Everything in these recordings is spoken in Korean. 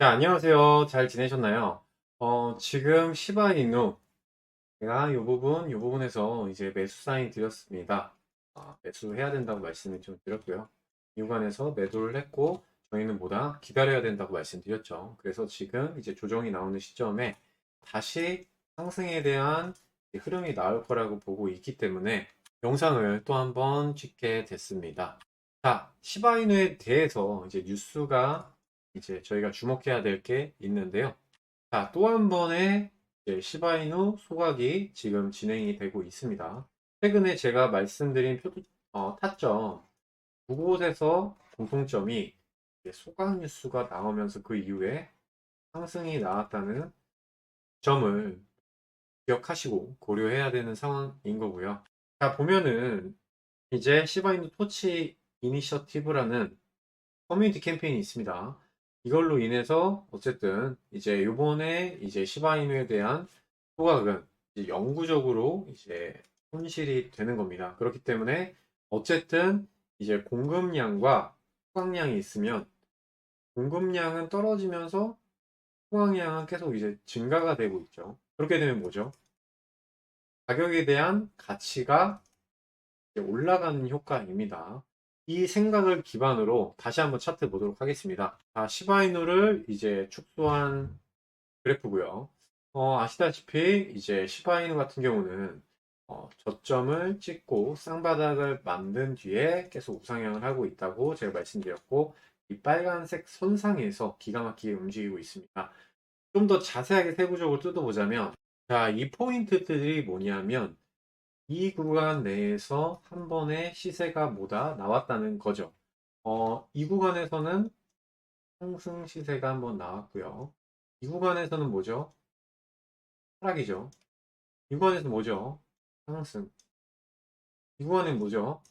네, 안녕하세요. 잘 지내셨나요? 어, 지금 시바이누, 제가 이 부분, 이 부분에서 이제 매수 사인 드렸습니다. 아, 매수해야 된다고 말씀을 좀 드렸고요. 이 구간에서 매도를 했고, 저희는 뭐다? 기다려야 된다고 말씀드렸죠. 그래서 지금 이제 조정이 나오는 시점에 다시 상승에 대한 흐름이 나올 거라고 보고 있기 때문에 영상을 또 한번 찍게 됐습니다. 자, 시바이누에 대해서 이제 뉴스가 이제 저희가 주목해야 될 게 있는데요. 자, 또 한 번의 시바이누 소각이 지금 진행이 되고 있습니다. 최근에 제가 말씀드린 표, 어, 타점 그곳에서 공통점이 이제 소각 뉴스가 나오면서 그 이후에 상승이 나왔다는 점을 기억하시고 고려해야 되는 상황인 거고요. 자, 보면은 이제 시바이누 토치 이니셔티브라는 커뮤니티 캠페인이 있습니다. 이걸로 인해서 어쨌든 이제 요번에 이제 시바이누에 대한 소각은 이제 영구적으로 이제 손실이 되는 겁니다. 그렇기 때문에 어쨌든 이제 공급량과 수강량이 있으면 공급량은 떨어지면서 수강량은 계속 이제 증가가 되고 있죠. 그렇게 되면 뭐죠? 가격에 대한 가치가 올라가는 효과입니다. 이 생각을 기반으로 다시 한번 차트 보도록 하겠습니다. 자, 시바이누를 이제 축소한 그래프고요. 어, 아시다시피 이제 시바이누 같은 경우는 어, 저점을 찍고 쌍바닥을 만든 뒤에 계속 우상향을 하고 있다고 제가 말씀드렸고 이 빨간색 선상에서 기가 막히게 움직이고 있습니다. 좀 더 자세하게 세부적으로 뜯어보자면 자, 이 포인트들이 뭐냐면 이 구간 내에서 한 번의 시세가 뭐다 나왔다는 거죠. 어, 이 구간에서는 상승 시세가 한번 나왔고요. 이 구간에서는 뭐죠? 하락이죠. 이 구간에서 뭐죠? 상승. 이 구간은 뭐죠?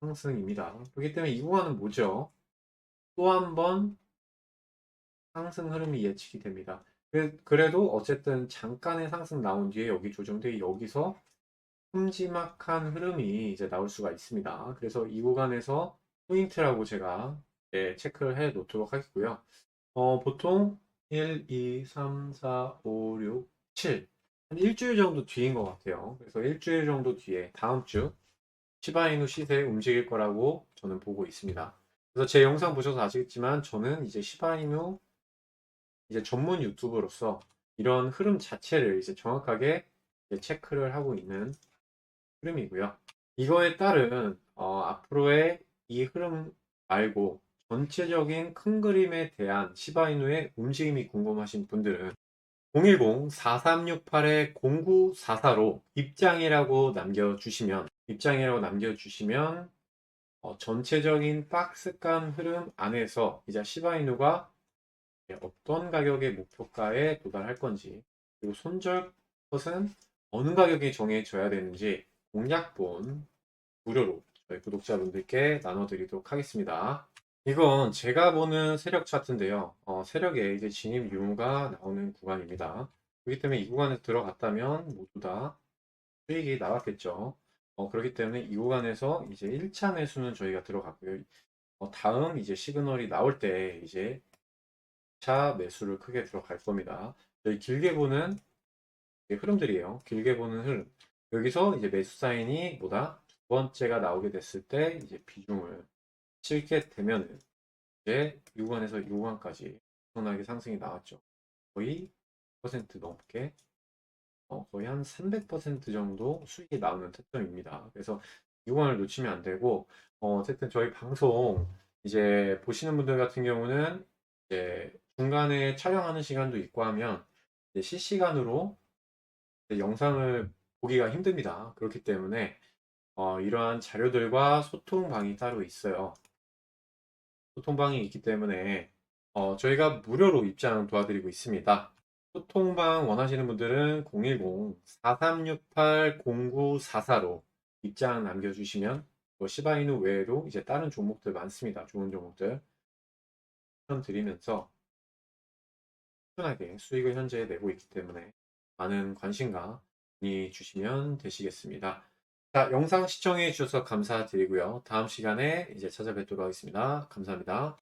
상승입니다. 그렇기 때문에 이 구간은 뭐죠? 또 한 번 상승 흐름이 예측이 됩니다. 그- 그래도 어쨌든 잠깐의 상승 나온 뒤에 여기 조정돼 여기서 큼지막한 흐름이 이제 나올 수가 있습니다. 그래서 이 구간에서 포인트라고 제가 예, 체크를 해 놓도록 하겠고요. 어, 보통 1, 2, 3, 4, 5, 6, 7. 한 일주일 정도 뒤인 것 같아요. 그래서 일주일 정도 뒤에 다음 주 시바이누 시세 움직일 거라고 저는 보고 있습니다. 그래서 제 영상 보셔서 아시겠지만 저는 이제 시바이누 이제 전문 유튜버로서 이런 흐름 자체를 이제 정확하게 이제 체크를 하고 있는 흐름이고요. 이거에 따른 어, 앞으로의 이 흐름 말고 전체적인 큰 그림에 대한 시바이누의 움직임이 궁금하신 분들은 010-4368-0944로 입장이라고 남겨주시면 입장이라고 남겨주시면 어, 전체적인 박스간 흐름 안에서 이제 시바이누가 어떤 가격의 목표가에 도달할 건지 그리고 손절 컷은 어느 가격에 정해져야 되는지 공략본 무료로 저희 구독자분들께 나눠드리도록 하겠습니다. 이건 제가 보는 세력 차트인데요. 어, 세력에 이제 진입 유무가 나오는 구간입니다. 그렇기 때문에 이 구간에 들어갔다면 모두 다 수익이 나왔겠죠. 어, 그렇기 때문에 이 구간에서 이제 1차 매수는 저희가 들어갔고요. 어, 다음 이제 시그널이 나올 때 이제 2차 매수를 크게 들어갈 겁니다. 저희 길게 보는 흐름들이에요. 길게 보는 흐름. 여기서 이제 매수 사인이 뭐다? 두 번째가 나오게 됐을 때 이제 비중을 치게 되면은 이제 6원에서 6원까지 엄청나게 상승이 나왔죠. 거의 100% 넘게 어, 거의 한 300% 정도 수익이 나오는 특점입니다. 그래서 6원을 놓치면 안 되고 어, 어쨌든 저희 방송 이제 보시는 분들 같은 경우는 이제 중간에 촬영하는 시간도 있고 하면 실시간으로 영상을 보기가 힘듭니다. 그렇기 때문에 어, 이러한 자료들과 소통방이 따로 있어요. 소통방이 있기 때문에 어, 저희가 무료로 입장 도와드리고 있습니다. 소통방 원하시는 분들은 010-4368-0944로 입장 남겨주시면 뭐 시바이누 외에도 이제 다른 종목들 많습니다. 좋은 종목들 추천드리면서 꾸준하게 수익을 현재 내고 있기 때문에 많은 관심과 주시면 되시겠습니다. 자, 영상 시청해 주셔서 감사드리고요. 다음 시간에 이제 찾아뵙도록 하겠습니다. 감사합니다.